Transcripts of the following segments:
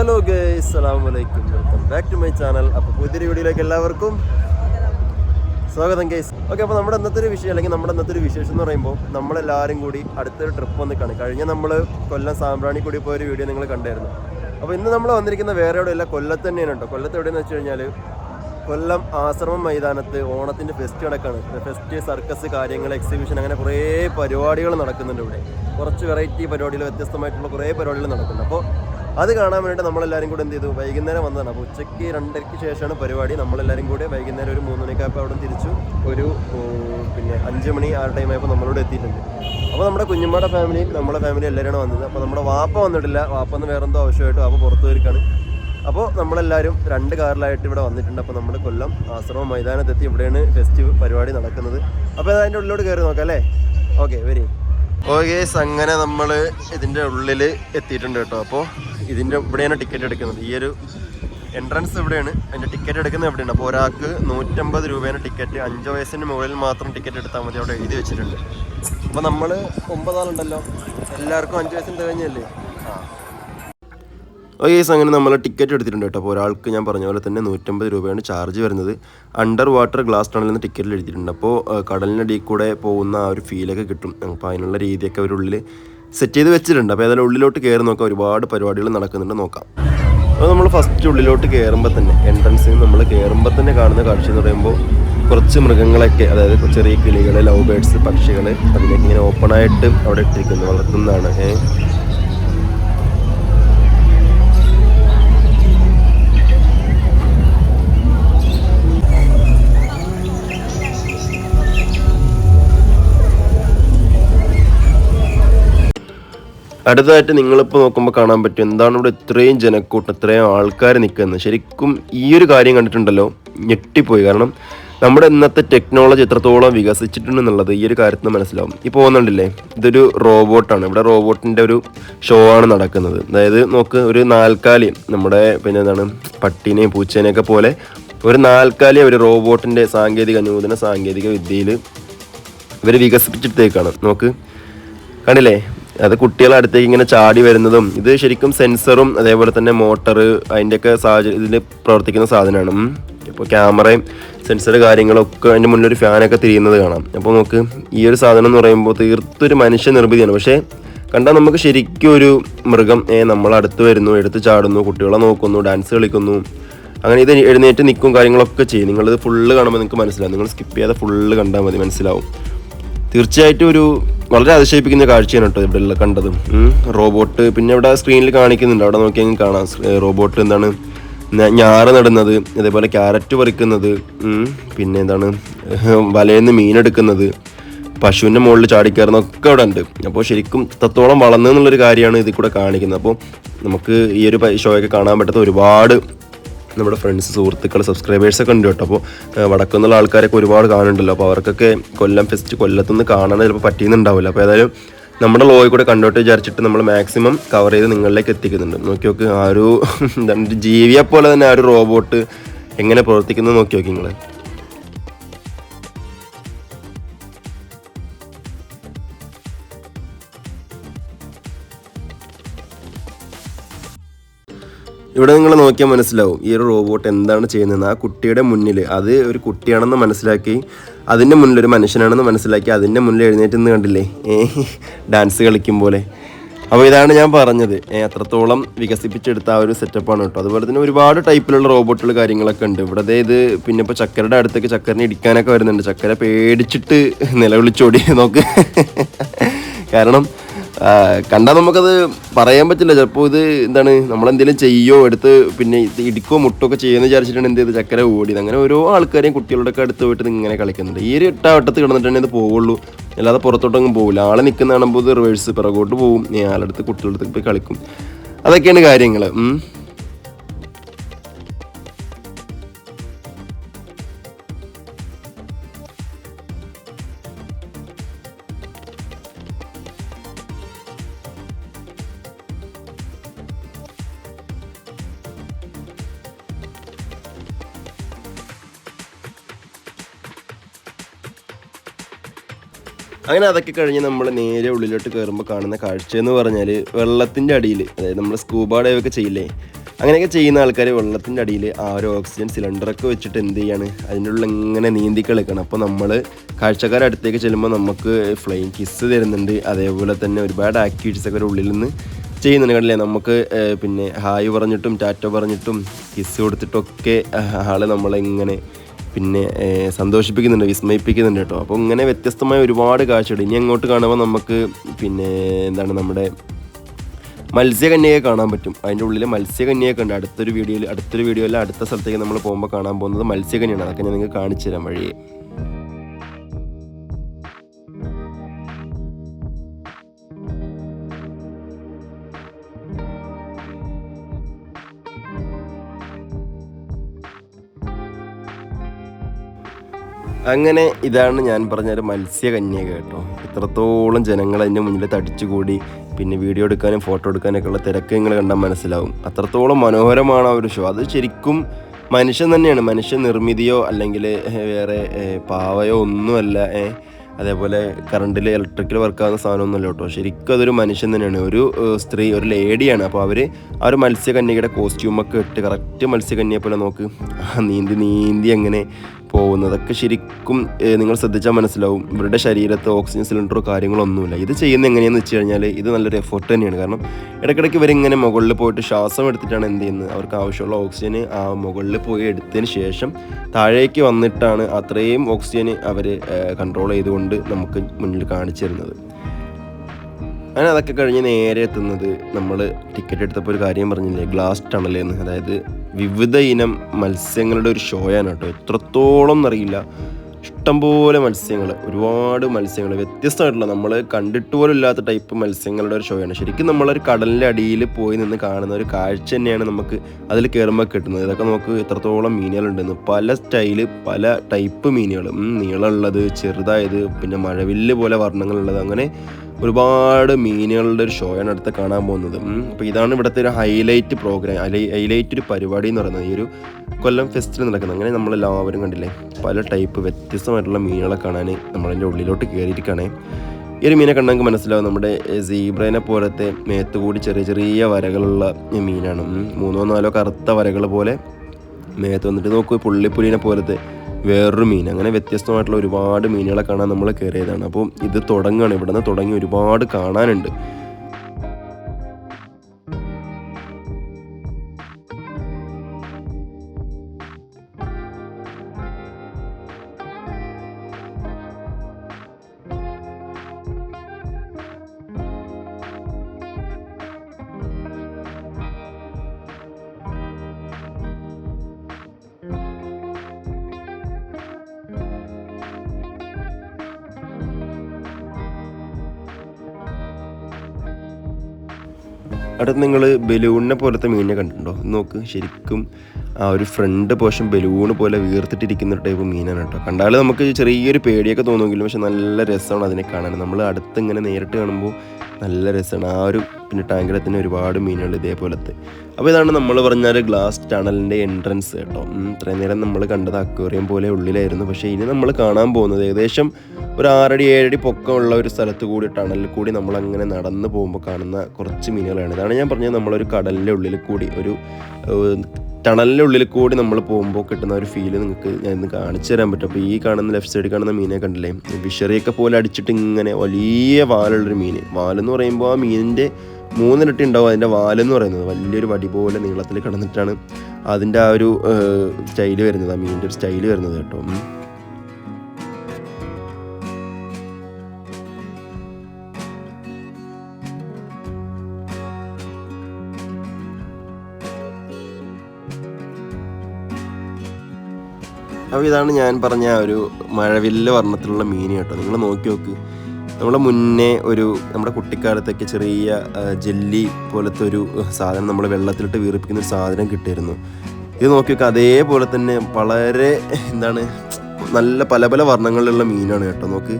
Hello guys അസ്സലാമു അലൈക്കും welcome back to my channel അപ്പോൾ പുതിയൊരു വീഡിയോയിലേക്ക് എല്ലാവർക്കും സ്വാഗതം ഗൈസ് ഓക്കെ അപ്പോൾ നമ്മുടെ ഇന്നത്തെ ഒരു വിഷയം അല്ലെങ്കിൽ നമ്മുടെ ഇന്നത്തെ ഒരു വിശേഷം എന്ന് പറയുമ്പോൾ നമ്മളെല്ലാവരും കൂടി അടുത്തൊരു ട്രിപ്പ് വന്നിക്കാണ്. കഴിഞ്ഞ നമ്മൾ കൊല്ലം സാമ്പ്രാണി കൂടി പോയൊരു വീഡിയോ നിങ്ങൾ കണ്ടായിരുന്നു. അപ്പോൾ ഇന്ന് നമ്മൾ വന്നിരിക്കുന്ന വേറെ എവിടെയല്ല കൊല്ലത്ത് തന്നെയാണ് കേട്ടോ. കൊല്ലത്ത് എവിടെയെന്ന് വെച്ച് കഴിഞ്ഞാൽ കൊല്ലം ആശ്രമം മൈതാനത്ത് ഓണത്തിന്റെ ഫെസ്റ്റ് നടക്കാണ്. ഫെസ്റ്റ് സർക്കസ് കാര്യങ്ങൾ എക്സിബിഷൻ അങ്ങനെ കുറേ പരിപാടികൾ നടക്കുന്നുണ്ട് ഇവിടെ. കുറച്ച് വെറൈറ്റി പരിപാടികൾ വ്യത്യസ്തമായിട്ടുള്ള കുറേ പരിപാടികൾ നടക്കുന്നുണ്ട്. അപ്പോൾ അത് കാണാൻ വേണ്ടിയിട്ട് നമ്മളെല്ലാരും കൂടെ എന്ത് ചെയ്തു? വൈകുന്നേരം വന്നതാണ്. അപ്പോൾ ഉച്ചയ്ക്ക് രണ്ടരയ്ക്ക് ശേഷമാണ് പരിപാടി. നമ്മളെല്ലാവരും കൂടെ വൈകുന്നേരം ഒരു മൂന്ന് മണിക്കായപ്പോൾ അവിടെ തിരിച്ചു ഒരു പിന്നെ അഞ്ച് മണി ആ ടൈമായപ്പോൾ നമ്മളിവിടെ എത്തിയിട്ടുണ്ട്. അപ്പോൾ നമ്മുടെ കുഞ്ഞുമ്മയുടെ ഫാമിലി നമ്മുടെ ഫാമിലി എല്ലാവരും വന്നത്. അപ്പോൾ നമ്മുടെ വാപ്പ വന്നിട്ടില്ല. വാപ്പ എന്ന് വേറെന്തോ ആവശ്യമായിട്ട് വാപ്പ പുറത്തു പോയിരിക്കാണ്. അപ്പോൾ നമ്മളെല്ലാവരും രണ്ട് കാറിലായിട്ട് ഇവിടെ വന്നിട്ടുണ്ട്. അപ്പോൾ നമ്മൾ കൊല്ലം ആശ്രമം മൈതാനത്തെത്തി ഇവിടെയാണ് ഫെസ്റ്റിവ് പരിപാടി നടക്കുന്നത്. അപ്പോൾ അതിന്റെ ഉള്ളിലോട്ട് കയറി നോക്കാം അല്ലേ? ഓക്കെ വരി ഓക്കെ അങ്ങനെ നമ്മൾ ഇതിന്റെ ഉള്ളിൽ എത്തിയിട്ടുണ്ട് കേട്ടോ. അപ്പോൾ ഇതിന്റെ ഇവിടെയാണ് ടിക്കറ്റ് എടുക്കുന്നത്. ഈ ഒരു എൻട്രൻസ് ഇവിടെയാണ്. അതിന്റെ ടിക്കറ്റ് എടുക്കുന്നത് എവിടെയാണ്? അപ്പോൾ ഒരാൾക്ക് നൂറ്റമ്പത് രൂപയാണ് ടിക്കറ്റ് അഞ്ച് വയസ്സിന് മുകളിൽ മാത്രം ടിക്കറ്റ് എടുത്താൽ മതി അവിടെ എഴുതി വെച്ചിട്ടുണ്ട്. അപ്പോൾ നമ്മൾ ഒമ്പതാളുണ്ടല്ലോ. എല്ലാവർക്കും അഞ്ച് വയസ്സിന് തികഞ്ഞല്ലേ? ആ. ഓക്കെ അങ്ങനെ നമ്മൾ ടിക്കറ്റ് എടുത്തിട്ടുണ്ട് കേട്ടോ. അപ്പോൾ ഒരാൾക്ക് ഞാൻ പറഞ്ഞ പോലെ തന്നെ നൂറ്റമ്പത് രൂപയാണ് ചാർജ് വരുന്നത്. അണ്ടർ വാട്ടർ ഗ്ലാസ് ടണലിൽ നിന്ന് ടിക്കറ്റിൽ എഴുതിയിട്ടുണ്ട്. അപ്പോൾ കടലിനടിയിൽ കൂടെ പോകുന്ന ആ ഒരു ഫീലൊക്കെ കിട്ടും. അപ്പോൾ അതിനുള്ള രീതിയൊക്കെ അവരുള്ളിൽ സെറ്റ് ചെയ്ത് വെച്ചിട്ടുണ്ട്. അപ്പോൾ ഏതായാലും ഉള്ളിലോട്ട് കയറി നോക്കാം ഒരുപാട് പരിപാടികൾ നടക്കുന്നുണ്ട്. നോക്കാം. അപ്പോൾ നമ്മൾ ഫസ്റ്റ് ഉള്ളിലോട്ട് കയറുമ്പോൾ തന്നെ എൻട്രൻസിൽ നമ്മൾ കയറുമ്പോൾ തന്നെ കാണുന്ന കാഴ്ച എന്ന് പറയുമ്പോൾ കുറച്ച് മൃഗങ്ങളൊക്കെ അതായത് ചെറിയ കിളികൾ ലവ് ബേഡ്സ് പക്ഷികൾ അതിനൊക്കെ ഇങ്ങനെ ഓപ്പണായിട്ട് അവിടെ ഇട്ടിരിക്കുന്നു വളർത്തുന്നതാണ്. ഏഹ് അടുത്തതായിട്ട് നിങ്ങളിപ്പോൾ നോക്കുമ്പോൾ കാണാൻ പറ്റും എന്താണ് ഇവിടെ ഇത്രയും ജനക്കൂട്ടം ഇത്രയും ആൾക്കാർ നിൽക്കുന്നത്. ശരിക്കും ഈ ഒരു കാര്യം കണ്ടിട്ടുണ്ടല്ലോ ഞെട്ടിപ്പോയി. കാരണം നമ്മുടെ ഇന്നത്തെ ടെക്നോളജി എത്രത്തോളം വികസിച്ചിട്ടുണ്ടെന്നുള്ളത് ഈ ഒരു കാര്യത്തിൽ മനസ്സിലാവും. ഈ പോകുന്നുണ്ടല്ലേ ഇതൊരു റോബോട്ടാണ്. ഇവിടെ റോബോട്ടിന്റെ ഒരു ഷോ ആണ് നടക്കുന്നത്. അതായത് നോക്ക് ഒരു നാൽക്കാലി നമ്മുടെ പിന്നെ എന്താണ് പട്ടീനെയും പൂച്ചേനെയൊക്കെ പോലെ ഒരു നാൽക്കാലി ഒരു റോബോട്ടിന്റെ സാങ്കേതിക നൂതന സാങ്കേതിക വിദ്യയിൽ ഇവർ വികസിപ്പിച്ചെടുത്തേക്കാണ്. നോക്ക് കണ്ടില്ലേ? അത് കുട്ടികളെ അടുത്തേക്ക് ഇങ്ങനെ ചാടി വരുന്നതും ഇത് ശരിക്കും സെൻസറും അതേപോലെ തന്നെ മോട്ടർ അതിന്റെയൊക്കെ സാഹചര്യം ഇതിൽ പ്രവർത്തിക്കുന്ന സാധനമാണ്. ഇപ്പോൾ ക്യാമറയും സെൻസർ കാര്യങ്ങളൊക്കെ അതിന്റെ മുന്നിലൊരു ഫാനൊക്കെ തിരിയുന്നത് കാണാം. അപ്പോൾ നമുക്ക് ഈ ഒരു സാധനം എന്ന് പറയുമ്പോൾ തീർത്തൊരു മനുഷ്യ നിർമ്മിതിയാണ്. പക്ഷേ കണ്ടാൽ നമുക്ക് ശരിക്കും ഒരു മൃഗം ഏ നമ്മളടുത്ത് വരുന്നു എടുത്ത് ചാടുന്നു കുട്ടികളെ നോക്കുന്നു ഡാൻസ് കളിക്കുന്നു. അങ്ങനെ ഇത് എഴുന്നേറ്റ് നിൽക്കും കാര്യങ്ങളൊക്കെ ചെയ്യും. നിങ്ങളിത് ഫുള്ള് കാണുമ്പോൾ നിങ്ങൾക്ക് മനസ്സിലാവും. നിങ്ങൾ സ്കിപ്പ് ചെയ്യാതെ ഫുള്ള് കണ്ടാൽ മതി മനസ്സിലാവും. തീർച്ചയായിട്ടും ഒരു വളരെ അതിശയിപ്പിക്കുന്ന കാഴ്ചയാണ് കേട്ടോ ഇവിടെ കണ്ടത്. റോബോട്ട് പിന്നെ ഇവിടെ സ്ക്രീനിൽ കാണിക്കുന്നുണ്ട്. അവിടെ നോക്കിയെങ്കിൽ കാണാം. റോബോട്ട് എന്താണ് ഞാറ് നടുന്നത് അതേപോലെ ക്യാരറ്റ് പറിക്കുന്നത് പിന്നെ എന്താണ് വലയിൽ നിന്ന് മീനെടുക്കുന്നത് പശുവിന്റെ മുകളിൽ ചാടിക്കയറുന്നൊക്കെ അവിടെ ഉണ്ട്. അപ്പോൾ ശരിക്കും തത്തോളം വളർന്നു എന്നുള്ളൊരു കാര്യമാണ് ഇതിൽ കൂടെ കാണിക്കുന്നത്. അപ്പോൾ നമുക്ക് ഈ ഒരു ഷോയൊക്കെ കാണാൻ പറ്റാത്ത ഒരുപാട് നമ്മുടെ ഫ്രണ്ട്സ് സുഹൃത്തുക്കൾ സബ്സ്ക്രൈബേഴ്സൊക്കെ ഉണ്ട് കേട്ടോ. അപ്പോൾ വടക്കുന്നുള്ള ആൾക്കാരൊക്കെ ഒരുപാട് കാണുന്നുണ്ടല്ലോ. അപ്പോൾ അവർക്കൊക്കെ കൊല്ലം ഫെസ്റ്റ് കൊല്ലത്തുനിന്ന് കാണാൻ ചിലപ്പോൾ പറ്റിയെന്നുണ്ടാവില്ല അപ്പോൾ ഏതായാലും നമ്മുടെ ലോയിൽ കൂടെ കണ്ടോട്ട് വിചാരിച്ചിട്ട് നമ്മൾ മാക്സിമം കവർ ചെയ്ത് നിങ്ങളിലേക്ക് എത്തിക്കുന്നുണ്ട്. നോക്കി നോക്ക് ആ ഒരു ജീവിയെ പോലെ തന്നെ ആ ഒരു റോബോട്ട് എങ്ങനെ പ്രവർത്തിക്കുന്നത് നോക്കി നോക്കി നിങ്ങൾ ഇവിടെ നിങ്ങൾ നോക്കിയാൽ മനസ്സിലാവും. ഈ ഒരു റോബോട്ട് എന്താണ് ചെയ്യുന്നത് ആ കുട്ടിയുടെ മുന്നിൽ അത് ഒരു കുട്ടിയാണെന്ന് മനസ്സിലാക്കി അതിന്റെ മുന്നിൽ ഒരു മനുഷ്യനാണെന്ന് മനസ്സിലാക്കി അതിന്റെ മുന്നിൽ എഴുന്നേറ്റ് നിന്ന് കണ്ടില്ലേ ഡാൻസ് കളിക്കും പോലെ. അപ്പോൾ ഇതാണ് ഞാൻ പറഞ്ഞത്. അത്രത്തോളം വികസിപ്പിച്ചെടുത്ത ആ ഒരു സെറ്റപ്പാണ് കേട്ടോ അതുപോലെ തന്നെ ഒരുപാട് ടൈപ്പിലുള്ള റോബോട്ടുകൾ കാര്യങ്ങളൊക്കെ ഉണ്ട്. ഇവിടെ ഇത് പിന്നെ ഇപ്പോൾ ചക്കരയുടെ അടുത്തേക്ക് ചക്കരനെ ഇടിക്കാനൊക്കെ വരുന്നുണ്ട്. ചക്കര പേടിച്ചിട്ട് നിലവിളിച്ചോടി. നോക്ക്. കാരണം കണ്ടാൽ നമുക്കത് പറയാൻ പറ്റില്ല. ചിലപ്പോൾ ഇത് എന്താണ് നമ്മളെന്തെങ്കിലും ചെയ്യോ എടുത്ത് പിന്നെ ഇടിക്കോ മുട്ടോ ഒക്കെ ചെയ്യുമെന്ന് വിചാരിച്ചിട്ടാണ് എന്ത് ചെയ്ത് ചക്കര ഓടിയത്. അങ്ങനെ ഓരോ ആൾക്കാരെയും കുട്ടികളുടെ ഒക്കെ അടുത്ത് പോയിട്ട് ഇങ്ങനെ കളിക്കുന്നുണ്ട്. ഈ ഒരു ഇട്ട വട്ടത്ത് കിടന്നിട്ടാണ് ഇത് പോവുള്ളൂ. അല്ലാതെ പുറത്തോട്ടൊന്നും പോകില്ല ആളെ നിൽക്കുന്ന കാണുമ്പോൾ റിവേഴ്സ് പിറകോട്ട് പോവും. ആളടുത്ത് കുട്ടികളുടെ അടുത്ത് പോയി കളിക്കും. അതൊക്കെയാണ് കാര്യങ്ങൾ അങ്ങനെ അതൊക്കെ കഴിഞ്ഞ് നമ്മൾ നേരെ ഉള്ളിലോട്ട് കയറുമ്പോൾ കാണുന്ന കാഴ്ച എന്ന് പറഞ്ഞാൽ വെള്ളത്തിന്റെ അടിയിൽ അതായത് നമ്മൾ സ്കൂബ ഡൈവ് ഒക്കെ ചെയ്യില്ലേ? അങ്ങനെയൊക്കെ ചെയ്യുന്ന ആൾക്കാർ വെള്ളത്തിന്റെ അടിയിൽ ആ ഒരു ഓക്സിജൻ സിലിണ്ടറൊക്കെ വെച്ചിട്ട് എന്ത് ചെയ്യാണ്? അതിന്റെ ഉള്ളിൽ ഇങ്ങനെ നീന്തി കളിക്കണം. അപ്പോൾ നമ്മൾ കാഴ്ചക്കാരുടെ അടുത്തേക്ക് ചെല്ലുമ്പോൾ നമുക്ക് ഫ്ലെയിം കിസ് തരുന്നുണ്ട്. അതേപോലെ തന്നെ ഒരുപാട് ആക്ടിവിറ്റീസ് ഒക്കെ ഉള്ളിൽ നിന്ന് ചെയ്യുന്നുണ്ട് കണ്ടില്ലേ? നമുക്ക് പിന്നെ ഹായ് പറഞ്ഞിട്ടും ടാറ്റോ പറഞ്ഞിട്ടും കിസ് കൊടുത്തിട്ടൊക്കെ ആൾ നമ്മളെ ഇങ്ങനെ പിന്നെ സന്തോഷിപ്പിക്കുന്നുണ്ട് വിസ്മയിപ്പിക്കുന്നുണ്ട് കേട്ടോ. അപ്പോൾ ഇങ്ങനെ വ്യത്യസ്തമായ ഒരുപാട് കാഴ്ചകൾ. ഇനി അങ്ങോട്ട് കാണുമ്പോൾ നമുക്ക് പിന്നെ എന്താണ് നമ്മുടെ മത്സ്യകന്യയെ കാണാൻ പറ്റും. അതിന്റെ ഉള്ളിൽ മത്സ്യകന്യയൊക്കെ ഉണ്ട്. അടുത്തൊരു വീഡിയോയിൽ അടുത്തൊരു വീഡിയോയിൽ അടുത്ത സ്ഥലത്തേക്ക് നമ്മൾ പോകുമ്പോൾ കാണാൻ പോകുന്നത് മത്സ്യകന്യാണ് അതൊക്കെ ഞാൻ നിങ്ങൾക്ക് കാണിച്ചു തരാം വഴിയെ അങ്ങനെ ഇതാണ് ഞാൻ പറഞ്ഞ ഒരു മത്സ്യകന്യക കേട്ടോ. ഇത്രത്തോളം ജനങ്ങൾ അതിന്റെ മുന്നിൽ തടിച്ചുകൂടി പിന്നെ വീഡിയോ എടുക്കാനും ഫോട്ടോ എടുക്കാനൊക്കെ ഉള്ള തിരക്ക് നിങ്ങൾ കണ്ടാൽ മനസ്സിലാവും. അത്രത്തോളം മനോഹരമാണ് ആ ഒരു ഷോ അത് ശരിക്കും മനുഷ്യൻ തന്നെയാണ്. മനുഷ്യ നിർമ്മിതിയോ അല്ലെങ്കിൽ വേറെ പാവയോ ഒന്നുമല്ല അതേപോലെ കറണ്ടിൽ ഇലക്ട്രിക്കൽ വർക്കാവുന്ന സാധനമൊന്നുമല്ല കേട്ടോ. ശരിക്കും അതൊരു മനുഷ്യൻ തന്നെയാണ്. ഒരു സ്ത്രീ ഒരു ലേഡിയാണ് അപ്പോൾ അവർ ആ ഒരു മത്സ്യകന്യകയുടെ കോസ്റ്റ്യൂമൊക്കെ ഇട്ട് കറക്റ്റ് മത്സ്യകന്യയെ പോലെ നോക്ക്. നീന്തി നീന്തി അങ്ങനെ പോകുന്നതൊക്കെ ശരിക്കും നിങ്ങൾ ശ്രദ്ധിച്ചാൽ മനസ്സിലാവും. ഇവരുടെ ശരീരത്ത് ഓക്സിജൻ സിലിണ്ടറോ കാര്യങ്ങളോ ഒന്നുമില്ല. ഇത് ചെയ്യുന്ന എങ്ങനെയാണെന്ന് വെച്ച് കഴിഞ്ഞാൽ ഇത് നല്ലൊരു എഫേർട്ട് തന്നെയാണ്. കാരണം ഇടയ്ക്കിടയ്ക്ക് ഇവരിങ്ങനെ മുകളിൽ പോയിട്ട് ശ്വാസം എടുത്തിട്ടാണ് എന്ത് ചെയ്യുന്നത്? അവർക്ക് ആവശ്യമുള്ള ഓക്സിജൻ ആ മുകളിൽ പോയി എടുത്തതിന് ശേഷം താഴേക്ക് വന്നിട്ടാണ് അത്രയും ഓക്സിജന് അവർ കൺട്രോൾ ചെയ്തുകൊണ്ട് നമുക്ക് മുന്നിൽ കാണിച്ചു തരുന്നത്. അങ്ങനെ അതൊക്കെ കഴിഞ്ഞ് നേരെ എത്തുന്നത് നമ്മൾ ടിക്കറ്റ് എടുത്തപ്പോൾ ഒരു കാര്യം പറഞ്ഞില്ലേ? ഗ്ലാസ് ടണൽ ടണലെന്ന് അതായത് വിവിധ ഇനം മത്സ്യങ്ങളുടെ ഒരു ഷോയാണ് കേട്ടോ. എത്രത്തോളം എന്നറിയില്ല. ഇഷ്ടംപോലെ മത്സ്യങ്ങൾ ഒരുപാട് മത്സ്യങ്ങൾ വ്യത്യസ്തമായിട്ടുള്ള നമ്മൾ കണ്ടിട്ട് പോലും ഇല്ലാത്ത ടൈപ്പ് മത്സ്യങ്ങളുടെ ഒരു ഷോയാണ് ശരിക്കും നമ്മളൊരു കടലിന്റെ അടിയിൽ പോയി നിന്ന് കാണുന്ന ഒരു കാഴ്ച തന്നെയാണ് നമുക്ക് അതിൽ കയറുമ്പോൾ കിട്ടുന്നത്. ഇതൊക്കെ നമുക്ക് എത്രത്തോളം മീനുകളുണ്ടെന്ന്. പല സ്റ്റൈൽ പല ടൈപ്പ് മീനുകൾ നീളമുള്ളത് ചെറുതായത് പിന്നെ മഴവില്ല് പോലെ വർണങ്ങളുള്ളത്. അങ്ങനെ ഒരുപാട് മീനുകളുടെ ഒരു ഷോയാണ് അടുത്ത് കാണാൻ പോകുന്നത്. അപ്പോൾ ഇതാണ് ഇവിടുത്തെ ഒരു ഹൈലൈറ്റ് പ്രോഗ്രാം ഹൈലൈറ്റ് ഒരു പരിപാടി എന്ന് പറയുന്നത്. ഈ ഒരു കൊല്ലം ഫെസ്റ്റിൽ നടക്കുന്നത്. അങ്ങനെ നമ്മളെല്ലാവരും കണ്ടില്ലേ? പല ടൈപ്പ് വ്യത്യസ്തമായിട്ടുള്ള മീനുകളെ കാണാൻ നമ്മളതിന്റെ ഉള്ളിലോട്ട് കയറിയിരിക്കുകയാണേ ഈ ഒരു മീനെ കണ്ടെങ്കിൽ മനസ്സിലാവും നമ്മുടെ സീബ്രേനെ പോലത്തെ മേത്ത് കൂടി ചെറിയ ചെറിയ വരകളുള്ള മീനാണ്. മൂന്നോ നാലോ കറുത്ത വരകൾ പോലെ മേത്ത് വന്നിട്ട് നോക്കൂ പുള്ളിപ്പുലിനെ പോലത്തെ വേറൊരു മീൻ. അങ്ങനെ വ്യത്യസ്തമായിട്ടുള്ള ഒരുപാട് മീനുകളെ കാണാൻ നമ്മൾ കയറിയതാണ്. അപ്പോൾ ഇത് തുടങ്ങുകയാണ്. ഇവിടെ നിന്ന് തുടങ്ങി ഒരുപാട് കാണാനുണ്ട്. അടുത്ത് നിങ്ങൾ ബലൂണിനെ പോലത്തെ മീനിനെ കണ്ടിട്ടുണ്ടോ? നോക്ക് ശരിക്കും ആ ഒരു ഫ്രണ്ട് പോർഷൻ ബലൂൺ പോലെ വീർത്തിട്ടിരിക്കുന്ന ഒരു ടൈപ്പ് മീനാണ് കേട്ടോ. കണ്ടാൽ നമുക്ക് ചെറിയൊരു പേടിയൊക്കെ തോന്നുമെങ്കിലും പക്ഷെ നല്ല രസമാണ് അതിനെ കാണാൻ. നമ്മൾ അടുത്ത് ഇങ്ങനെ നേരിട്ട് കാണുമ്പോൾ നല്ല രസമാണ്. ആ ഒരു പിന്നെ ടാങ്കിലത്തിന് ഒരുപാട് മീനുകൾ ഇതേപോലത്തെ. അപ്പോൾ ഇതാണ് നമ്മൾ പറഞ്ഞാൽ ഗ്ലാസ് ടണലിന്റെ എൻട്രൻസ് കേട്ടോ. ഇത്രയും നേരം നമ്മൾ കണ്ടത് അക്വേറിയം പോലെ ഉള്ളിലായിരുന്നു. പക്ഷേ ഇനി നമ്മൾ കാണാൻ പോകുന്നത് ഏകദേശം ഒരു ആറടി ഏഴടി പൊക്കമുള്ള ഒരു സ്ഥലത്ത് കൂടി ടണലിൽ കൂടി നമ്മൾ അങ്ങനെ നടന്ന് പോകുമ്പോൾ കാണുന്ന കുറച്ച് മീനുകളാണ്. ഇതാണ് ഞാൻ പറഞ്ഞത് നമ്മളൊരു കടലിന്റെ ഉള്ളിൽ കൂടി ഒരു ടണലിന്റെ ഉള്ളിൽ കൂടി നമ്മൾ പോകുമ്പോൾ കിട്ടുന്ന ഒരു ഫീൽ നിങ്ങൾക്ക് ഞാൻ ഇന്ന് കാണിച്ചു തരാൻ പറ്റും. അപ്പോൾ ഈ കാണുന്ന ലെഫ്റ്റ് സൈഡിൽ കാണുന്ന മീനെ കണ്ടില്ലേ? വിഷറിയൊക്കെ പോലെ അടിച്ചിട്ട് ഇങ്ങനെ വലിയ വാലുള്ളൊരു മീൻ വാലെന്ന് പറയുമ്പോൾ ആ മീനിന്റെ മൂന്നിരട്ടി ഉണ്ടാവും. അതിന്റെ വാലെന്ന് പറയുന്നത് വലിയൊരു വടി പോലെ നീളത്തിൽ കിടന്നിട്ടാണ് അതിന്റെ ആ ഒരു സ്റ്റൈൽ വരുന്നത്. ആ മീനിന്റെ ഒരു സ്റ്റൈൽ വരുന്നത് കേട്ടോ. അപ്പോൾ ഇതാണ് ഞാൻ പറഞ്ഞ ഒരു മഴവില്ല് വർണത്തിലുള്ള മീൻ കേട്ടോ. നിങ്ങൾ നോക്കി നോക്ക്. നമ്മുടെ മുന്നേ ഒരു നമ്മുടെ കുട്ടിക്കാലത്തൊക്കെ ചെറിയ ജെല്ലി പോലത്തെ ഒരു സാധനം നമ്മൾ വെള്ളത്തിലിട്ട് വീർപ്പിക്കുന്ന ഒരു സാധനം കിട്ടിയിരുന്നു. ഇത് നോക്കി നോക്കുക അതേപോലെ തന്നെ വളരെ എന്താണ് നല്ല പല പല വർണങ്ങളിലുള്ള മീനാണ് കേട്ടോ. നോക്ക്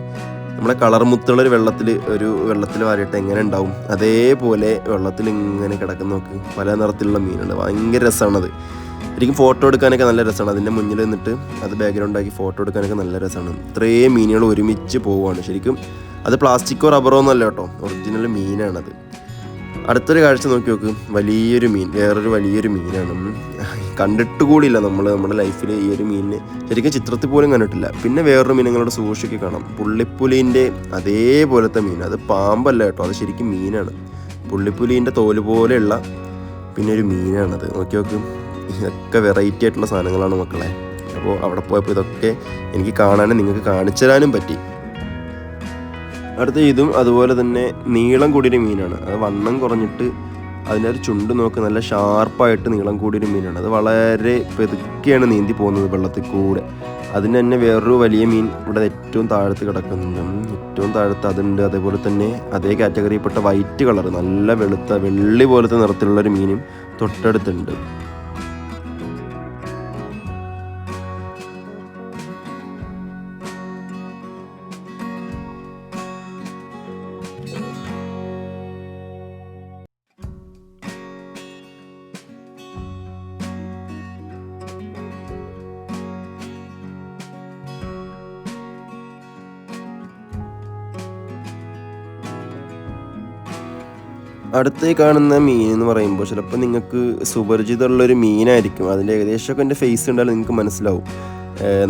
നമ്മുടെ കളർ മുത്തുള്ള ഒരു വെള്ളത്തിൽ ഒരു വെള്ളത്തിൽ വാരിയിട്ട് എങ്ങനെ ഉണ്ടാവും? അതേപോലെ വെള്ളത്തിൽ ഇങ്ങനെ കിടക്കുന്ന നോക്ക് പല നിറത്തിലുള്ള മീനുണ്ട്. ഭയങ്കര രസമാണത്. ശരിക്കും ഫോട്ടോ എടുക്കാനൊക്കെ നല്ല രസമാണ്. അതിന്റെ മുന്നിൽ നിന്നിട്ട് അത് ബാക്ക്ഗ്രൗണ്ട് ആക്കി ഫോട്ടോ എടുക്കാനൊക്കെ നല്ല രസമാണ്. ഇത്രയും മീനുകൾ ഒരുമിച്ച് പോവുകയാണ്. ശരിക്കും അത് പ്ലാസ്റ്റിക്കോ റബ്ബറോ ഒന്നല്ല കേട്ടോ. ഒറിജിനൽ മീനാണത്. അടുത്തൊരു കാഴ്ച നോക്കി നോക്ക്. വലിയൊരു മീൻ വേറൊരു വലിയൊരു മീനാണ്. കണ്ടിട്ട് കൂടിയില്ല നമ്മൾ നമ്മുടെ ലൈഫിൽ ഈ ഒരു മീനിനെ ശരിക്കും ചിത്രത്തിൽ പോലും കണ്ടിട്ടില്ല. പിന്നെ വേറൊരു മീൻ നിങ്ങളോട് സൂക്ഷിക്കി കാണാം. പുള്ളിപ്പുലീന്റെ അതേപോലത്തെ മീൻ. അത് പാമ്പല്ല കേട്ടോ. അത് ശരിക്കും മീനാണ്. പുള്ളിപ്പുലീന്റെ തോൽ പോലെയുള്ള പിന്നെ ഒരു മീനാണത്. നോക്കി നോക്ക്. ഇതൊക്കെ വെറൈറ്റി ആയിട്ടുള്ള സാധനങ്ങളാണ് മക്കളെ. അപ്പോൾ അവിടെ പോയപ്പോൾ ഇതൊക്കെ എനിക്ക് കാണാനും നിങ്ങൾക്ക് കാണിച്ചു തരാനും പറ്റി. അടുത്ത ഇതും അതുപോലെ തന്നെ നീളം കൂടിയൊരു മീനാണ്. അത് വണ്ണം കുറഞ്ഞിട്ട് അതിന്റെ ഒരു ചുണ്ട് നോക്ക് നല്ല ഷാർപ്പായിട്ട് നീളം കൂടിയൊരു മീനാണ്. അത് വളരെ പെതുക്കെയാണ് നീന്തി പോകുന്നത് വെള്ളത്തിൽ കൂടെ. അതിന് തന്നെ വേറൊരു വലിയ മീൻ ഇവിടെ ഏറ്റവും താഴത്ത് കിടക്കുന്നു ഏറ്റവും താഴത്ത് അതുണ്ട്. അതേപോലെ തന്നെ അതേ കാറ്റഗറിയിൽപ്പെട്ട വൈറ്റ് കളർ നല്ല വെളുത്ത വെള്ളി പോലത്തെ നിറത്തിലുള്ള ഒരു മീനും തൊട്ടടുത്തുണ്ട്. അടുത്ത് കാണുന്ന മീൻ എന്ന് പറയുമ്പോൾ ചിലപ്പോൾ നിങ്ങൾക്ക് സുപരിചിതമുള്ള ഒരു മീനായിരിക്കും. അതിന്റെ ഏകദേശമൊക്കെ എന്റെ ഫേസ് ഉണ്ടായാലും നിങ്ങൾക്ക് മനസ്സിലാവും.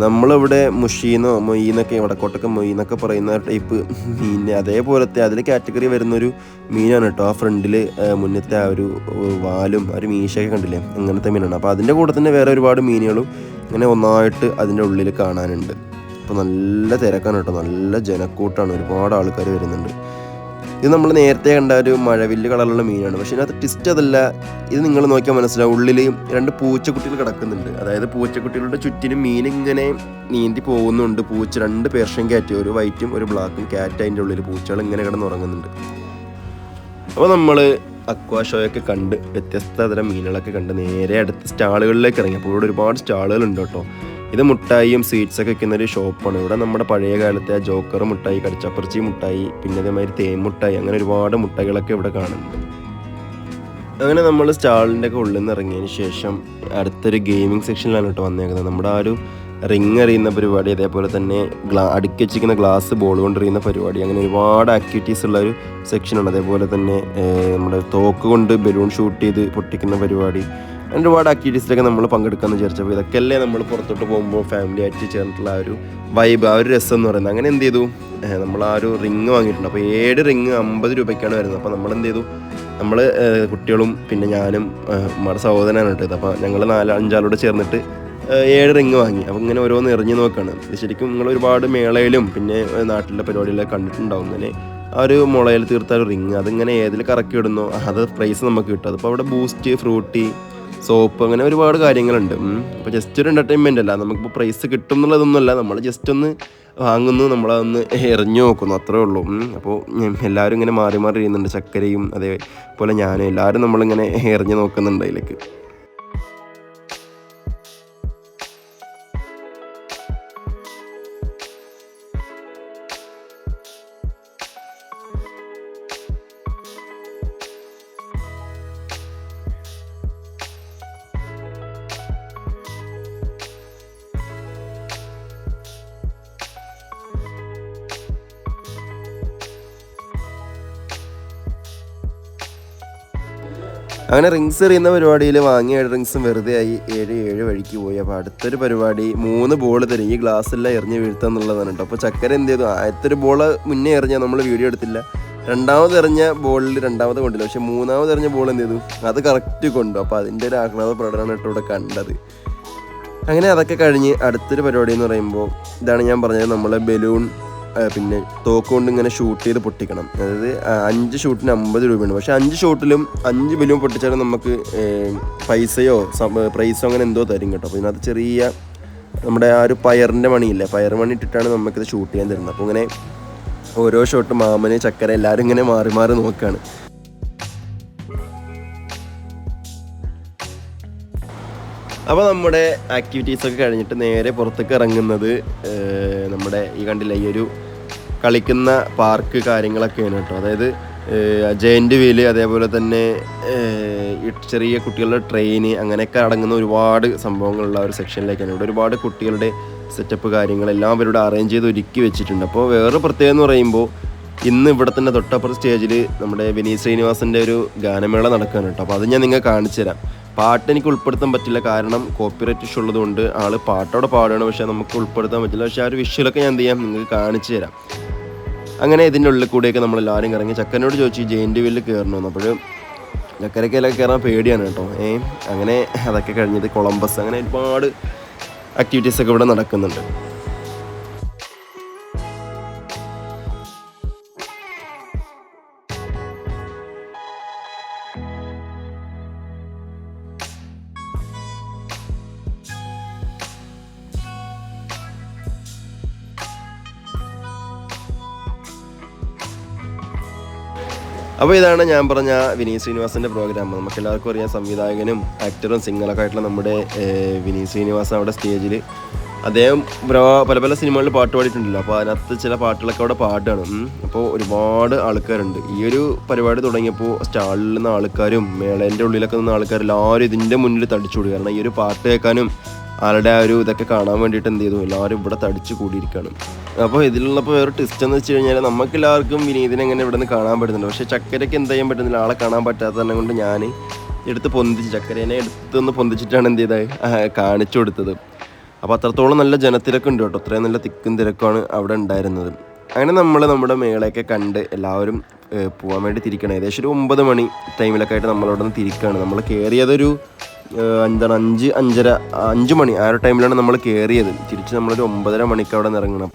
നമ്മളിവിടെ മുഷീന്നോ മൊയ്യെന്നൊക്കെ വടക്കോട്ടൊക്കെ മൊയ്യെന്നൊക്കെ പറയുന്ന ടൈപ്പ് മീനിന്റെ അതേപോലത്തെ അതിൽ കാറ്റഗറി വരുന്നൊരു മീനാണ് കേട്ടോ. ആ ഫ്രണ്ടിൽ മുന്നത്തെ ആ ഒരു വാലും ഒരു മീശയൊക്കെ കണ്ടില്ലേ? അങ്ങനത്തെ മീനാണ്. അപ്പോൾ അതിന്റെ കൂടെ തന്നെ വേറെ ഒരുപാട് മീനുകളും ഇങ്ങനെ ഒന്നായിട്ട് അതിന്റെ ഉള്ളിൽ കാണാനുണ്ട്. അപ്പോൾ നല്ല തിരക്കാണ് കേട്ടോ. നല്ല ജനക്കൂട്ടാണ്. ഒരുപാട് ആൾക്കാർ വരുന്നുണ്ട്. ഇത് നമ്മൾ നേരത്തെ കണ്ട ഒരു മഴവില്ല് കളറുള്ള മീനാണ്. പക്ഷെ ഇതിനകത്ത് ട്വിസ്റ്റ് അതല്ല. ഇത് നിങ്ങൾ നോക്കിയാൽ മനസ്സിലാവും. ഉള്ളിൽ രണ്ട് പൂച്ചക്കുട്ടികൾ കിടക്കുന്നുണ്ട്. അതായത് പൂച്ചക്കുട്ടികളുടെ ചുറ്റിനും മീൻ ഇങ്ങനെ നീന്തി പോകുന്നുണ്ട്. പൂച്ച രണ്ട് പേർഷ്യൻ കാറ്റ് ഒരു വൈറ്റും ഒരു ബ്ലാക്കും കാറ്റ് അതിന്റെ ഉള്ളിൽ പൂച്ചകൾ ഇങ്ങനെ കിടന്നുറങ്ങുന്നുണ്ട് അപ്പോൾ നമ്മൾ അക്വാഷോയൊക്കെ കണ്ട് വ്യത്യസ്ത തരം മീനുകളൊക്കെ കണ്ട് നേരെ അടുത്ത സ്റ്റാളുകളിലേക്ക് ഇറങ്ങി. അപ്പോൾ ഇവിടെ ഒരുപാട് സ്റ്റാളുകളുണ്ട് കേട്ടോ. ഇത് മുട്ടായിയും സ്വീറ്റ്സ് ഒക്കെ വെക്കുന്ന ഒരു ഷോപ്പാണ് ഇവിടെ നമ്മുടെ പഴയ കാലത്തെ ജോക്കർ മുട്ടായി കടിച്ചപ്പറച്ചി മുട്ടായി പിന്നെ അതേമാതിരി തേൻ മുട്ടായി അങ്ങനെ ഒരുപാട് മുട്ടകളൊക്കെ ഇവിടെ കാണുന്നുണ്ട്. അങ്ങനെ നമ്മൾ സ്റ്റാളിന്റെ ഒക്കെ ഉള്ളിൽ നിന്ന് ഇറങ്ങിയതിന് ശേഷം അടുത്തൊരു ഗെയിമിംഗ് സെക്ഷനിലാണ് കേട്ടോ വന്നേക്കുന്നത്. നമ്മുടെ ആ ഒരു റിങ് എറിയുന്ന പരിപാടി അതേപോലെ തന്നെ ഗ്ലാ അടുക്കി വെച്ചിരിക്കുന്ന ഗ്ലാസ് ബോൾ കൊണ്ട് എറിയുന്ന പരിപാടി അങ്ങനെ ഒരുപാട് ആക്ടിവിറ്റീസ് ഉള്ള ഒരു സെക്ഷനാണ് അതേപോലെ തന്നെ നമ്മുടെ തോക്ക് കൊണ്ട് ബലൂൺ ഷൂട്ട് ചെയ്ത് പൊട്ടിക്കുന്ന പരിപാടി അങ്ങനെ ഒരുപാട് ആക്ടിവിറ്റീസിലൊക്കെ നമ്മൾ പങ്കെടുക്കാമെന്ന് വിചാരിച്ചപ്പോൾ ഇതൊക്കെയല്ലേ നമ്മൾ പുറത്തോട്ട് പോകുമ്പോൾ ഫാമിലി ആയിട്ട് ചേർന്നിട്ടുള്ള ആ ഒരു വൈബ് ആ ഒരു രസം എന്ന് പറയുന്നത്. അങ്ങനെ എന്ത് ചെയ്തു? നമ്മൾ ആ ഒരു റിങ് വാങ്ങിയിട്ടുണ്ട്. അപ്പോൾ ഏഴ് റിങ് അമ്പത് രൂപയ്ക്കാണ് വരുന്നത്. അപ്പോൾ നമ്മൾ എന്ത് ചെയ്തു? നമ്മൾ കുട്ടികളും പിന്നെ ഞാനും നമ്മുടെ സഹോദരനാണ് കേട്ടത് അപ്പോൾ ഞങ്ങൾ നാല് അഞ്ചാളോട് ചേർന്നിട്ട് ഏഴ് റിങ് വാങ്ങി. അപ്പോൾ ഇങ്ങനെ ഓരോന്ന് എറിഞ്ഞു നോക്കുകയാണ് ഇത് ശരിക്കും നിങ്ങൾ ഒരുപാട് മേളയിലും പിന്നെ നാട്ടിലെ പരിപാടിയിലൊക്കെ കണ്ടിട്ടുണ്ടാവും. ഇങ്ങനെ ആ ഒരു മുളയിൽ തീർത്ത ഒരു റിങ് അതിങ്ങനെ ഏതിൽ കറക്കി ഇടുന്നോ? അത് പ്രൈസ് നമുക്ക് കിട്ടും. അതിപ്പോൾ അവിടെ ബൂസ്റ്റ് ഫ്രൂട്ടി സോപ്പ് അങ്ങനെ ഒരുപാട് കാര്യങ്ങളുണ്ട്. അപ്പോൾ ജസ്റ്റ് ഒരു എന്റർടൈൻമെന്റ് അല്ല. നമുക്കിപ്പോൾ പ്രൈസ് കിട്ടും എന്നുള്ളതൊന്നുമല്ല. നമ്മൾ ജസ്റ്റ് ഒന്ന് വാങ്ങുന്നു നമ്മളതൊന്ന് എറിഞ്ഞു നോക്കുന്നു. അത്രേ ഉള്ളൂ. അപ്പോൾ എല്ലാവരും ഇങ്ങനെ മാറി മാറി ചെയ്യുന്നുണ്ട് ചക്കരയും അതേപോലെ ഞാനും എല്ലാവരും നമ്മളിങ്ങനെ എറിഞ്ഞു നോക്കുന്നുണ്ട് അതിലേക്ക്. അങ്ങനെ റിങ്സ് എറിയുന്ന പരിപാടിയിൽ വാങ്ങിയ റിങ്സും വെറുതെ ആയി ഏഴ് ഏഴ് വഴിക്ക് പോയി. അപ്പോൾ അടുത്തൊരു പരിപാടി മൂന്ന് ബോൾ തരും. ഈ ഗ്ലാസ്സെല്ലാം എറിഞ്ഞ് വീഴ്ത്തുക എന്നുള്ളതാണ് കേട്ടോ അപ്പോൾ ചക്കര എന്ത് ചെയ്തു? ആദ്യത്തെ ബോൾ മുന്നേ എറിഞ്ഞാൽ നമ്മൾ വീഡിയോ എടുത്തില്ല. രണ്ടാമത് എറിഞ്ഞ ബോളിൽ രണ്ടാമത് കൊണ്ടില്ല. പക്ഷെ മൂന്നാമത് എറിഞ്ഞ ബോൾ എന്ത് ചെയ്തു? അത് കറക്റ്റ് കൊണ്ടു. അപ്പോൾ അതിന്റെ ഒരു ആഹ്ലാദ പ്രകടനമാണ് കേട്ടോ ഇവിടെ കണ്ടത്. അങ്ങനെ അതൊക്കെ കഴിഞ്ഞ് അടുത്തൊരു പരിപാടി എന്ന് പറയുമ്പോൾ ഇതാണ് ഞാൻ പറഞ്ഞത്. നമ്മളെ ബലൂൺ പിന്നെ തോക്ക് കൊണ്ട് ഇങ്ങനെ ഷൂട്ട് ചെയ്ത് പൊട്ടിക്കണം. അതായത് അഞ്ച് ഷൂട്ടിന് അമ്പത് രൂപയാണ്. പക്ഷേ അഞ്ച് ഷൂട്ടിലും അഞ്ച് ബലൂൺ പൊട്ടിച്ചാലും നമുക്ക് പൈസയോ പ്രൈസോ അങ്ങനെ എന്തോ തരും കേട്ടോ. അപ്പോൾ ഇതിനകത്ത് ചെറിയ നമ്മുടെ ആ ഒരു പയറിന്റെ മണിയില്ലേ പയർ മണി ഇട്ടിട്ടാണ് നമുക്കിത് ഷൂട്ട് ചെയ്യാൻ തരുന്നത്. അപ്പോൾ ഇങ്ങനെ ഓരോ ഷോട്ട് മാമന് ചക്കര എല്ലാവരും ഇങ്ങനെ മാറി മാറി നോക്കുകയാണ് അപ്പോൾ നമ്മുടെ ആക്ടിവിറ്റീസൊക്കെ കഴിഞ്ഞിട്ട് നേരെ പുറത്തേക്ക് ഇറങ്ങുന്നത് നമ്മുടെ ഈ കണ്ടില്ല ഈ ഒരു കളിക്കുന്ന പാർക്ക് കാര്യങ്ങളൊക്കെയാണ് കേട്ടോ. അതായത് ജയന്റ് വീൽ അതേപോലെ തന്നെ ചെറിയ കുട്ടികളുടെ ട്രെയിന് അങ്ങനെയൊക്കെ അടങ്ങുന്ന ഒരുപാട് സംഭവങ്ങളുള്ള ഒരു സെക്ഷനിലേക്കാണ് ഇവിടെ ഒരുപാട് കുട്ടികളുടെ സെറ്റപ്പ് കാര്യങ്ങളെല്ലാം അവരോട് അറേഞ്ച് ചെയ്ത് ഒരുക്കി വെച്ചിട്ടുണ്ട്. അപ്പോൾ വേറെ പ്രത്യേകത എന്ന് പറയുമ്പോൾ ഇന്ന് ഇവിടെ തന്നെ തൊട്ടപ്പുറം സ്റ്റേജിൽ നമ്മുടെ വിനീത് ശ്രീനിവാസന്റെ ഒരു ഗാനമേള നടക്കുകയാണ് കേട്ടോ. അപ്പോൾ അത് ഞാൻ നിങ്ങൾക്ക് കാണിച്ചു തരാം പാട്ട് എനിക്ക് ഉൾപ്പെടുത്താൻ പറ്റില്ല. കാരണം കോപ്പിറൈറ്റ് ഇഷ്യൂ ഉള്ളതുകൊണ്ട് ആൾ പാട്ടോടെ പാടുകയാണ് പക്ഷേ നമുക്ക് ഉൾപ്പെടുത്താൻ പറ്റില്ല. പക്ഷേ ആ ഒരു വിഷ്വലൊക്കെ ഞാൻ എന്ത് ചെയ്യാം? നിങ്ങൾക്ക് കാണിച്ചു തരാം. അങ്ങനെ ഇതിന്റെ ഉള്ളിൽ കൂടെയൊക്കെ നമ്മൾ എല്ലാവരും ഇറങ്ങി ചക്കനോട് ചോദിച്ചു ജെയിന്റെ വില്ല് കയറണമെന്ന് അപ്പോൾ ചക്കരക്കയിലൊക്കെ കയറാൻ പേടിയാണ് കേട്ടോ. ഏ അങ്ങനെ അതൊക്കെ കഴിഞ്ഞത് കൊളംബസ് അങ്ങനെ ഒരുപാട് ആക്ടിവിറ്റീസൊക്കെ ഇവിടെ നടക്കുന്നുണ്ട്. അപ്പോൾ ഇതാണ് ഞാൻ പറഞ്ഞ വിനീത് ശ്രീനിവാസന്റെ പ്രോഗ്രാം നമുക്ക് എല്ലാവർക്കും അറിയാം സംവിധായകനും ആക്ടറും സിംഗറൊക്കെ ആയിട്ടുള്ള നമ്മുടെ വിനീത് ശ്രീനിവാസൻ അവിടെ സ്റ്റേജിൽ അദ്ദേഹം പല പല സിനിമകളിൽ പാട്ട് പാടിയിട്ടുണ്ടല്ലോ. അപ്പോൾ അതിനകത്ത് ചില പാട്ടുകളൊക്കെ അവിടെ പാട്ടാണ്. അപ്പോൾ ഒരുപാട് ആൾക്കാരുണ്ട്. ഈ ഒരു പരിപാടി തുടങ്ങിയപ്പോൾ സ്റ്റാളിൽ നിന്ന് ആൾക്കാരും മേളേന്റെ ഉള്ളിലൊക്കെ നിന്ന് ആൾക്കാർ എല്ലാവരും ഇതിന്റെ മുന്നിൽ തടിച്ചുകൂടി കാരണം ഈ ഒരു പാട്ട് കേൾക്കാനും ആളുടെ ആ ഒരു ഇതൊക്കെ കാണാൻ വേണ്ടിയിട്ട് എന്ത് ചെയ്തു? എല്ലാവരും ഇവിടെ തടിച്ചു കൂടിയിരിക്കുകയാണ് അപ്പോൾ ഇതിലുള്ളപ്പോൾ വേറെ ട്വിസ്റ്റ് എന്ന് വെച്ച് കഴിഞ്ഞാൽ നമുക്കെല്ലാവർക്കും വിനീതിനെങ്ങനെ ഇവിടെ നിന്ന് കാണാൻ പറ്റുന്നുണ്ട്. പക്ഷേ ചക്കരയ്ക്ക് എന്ത് ചെയ്യാൻ പറ്റുന്നില്ല. ആളെ കാണാൻ പറ്റാത്തതിനെ കൊണ്ട് ഞാൻ എടുത്ത് പൊന്തിച്ച് ചക്കരേനെ എടുത്തൊന്ന് പൊന്തിച്ചിട്ടാണ് എന്ത് ചെയ്തത്? കാണിച്ചു കൊടുത്തത്. അപ്പോൾ അത്രത്തോളം നല്ല ജനത്തിരക്ക് ഉണ്ട് കേട്ടോ. അത്രയും നല്ല തിക്കും തിരക്കുമാണ് അവിടെ ഉണ്ടായിരുന്നത്. അങ്ങനെ നമ്മൾ നമ്മുടെ മേളയൊക്കെ കണ്ട് എല്ലാവരും പോകാൻ വേണ്ടി തിരിക്കണം ഏകദേശം ഒരു ഒമ്പത് മണി ടൈമിലൊക്കെ ആയിട്ട് നമ്മളവിടെ നിന്ന് തിരിക്കുകയാണ് നമ്മൾ കയറിയതൊരു എന്താണ് അഞ്ച് അഞ്ചര അഞ്ച് മണി ആ ഒരു ടൈമിലാണ് നമ്മൾ കയറിയത് തിരിച്ച് നമ്മളൊരു ഒമ്പതര മണിക്ക് അവിടെ ഇറങ്ങണം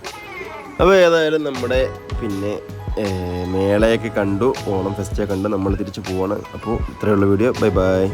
അപ്പോൾ ഏതായാലും നമ്മുടെ പിന്നെ മേളയൊക്കെ കണ്ടു ഓണം ഫെസ്റ്റൊക്കെ കണ്ടു നമ്മൾ തിരിച്ച് പോവാണ്. അപ്പോൾ ഇത്രയുള്ള വീഡിയോ ബൈ ബൈ